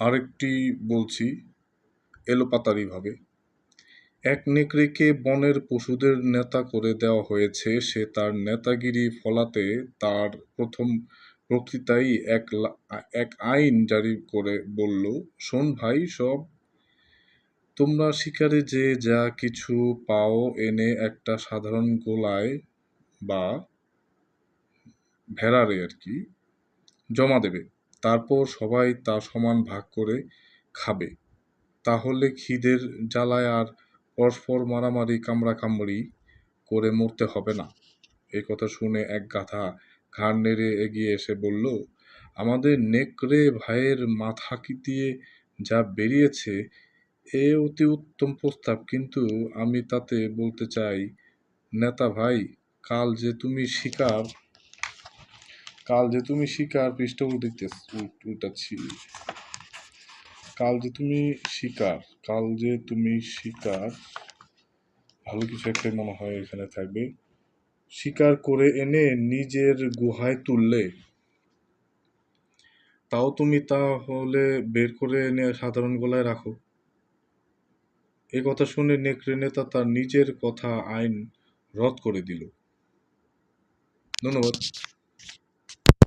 আরেকটি বলছি এলোপাতাড়িভাবে এক নেকড়েকে বনের পশুদের নেতা করে দেওয়া হয়েছে, সে তার নেতাগিরি ফলাতে তার প্রথম বক্তৃতাই এক এক আইন জারি করে বলল, শোন ভাই, সব তোমরা শিকারে যে যা কিছু পাও এনে একটা সাধারণ গোলায় বা ভেড়ারে আর কি জমা দেবে। তারপর সবাই তা সমান ভাগ করে খাবে। তাহলে খিদের জ্বালায় আর পরস্পর মারামারি, কামড়াকামড়ি করে মরতে হবে না। এই কথা শুনে এক গাধা ঘাড় নেড়ে এগিয়ে এসে বলল, আমাদের নেকড়ে ভাইয়ের মাথা কি দিয়ে যা বেরিয়েছে, এ অতি উত্তম প্রস্তাব। কিন্তু আমি তাতে বলতে চাই, নেতা ভাই, কাল যে তুমি শিকার কাল যে তুমি শিকার পৃষ্ঠ উল্টিতে উল্টাচ্ছি কাল যে তুমি শিকার, কাল যে তুমি শিকার, ভালো কিছু একটা মনে হয় এখানে থাকবে। শিকার করে এনে নিজের গুহায় তুললে, তাও তুমি তাহলে বের করে এনে সাধারণ গলায় রাখো। এ কথা শুনে নেকড়ে নেতা তার নিজের কথা আইন রদ করে দিল। ধন্যবাদ।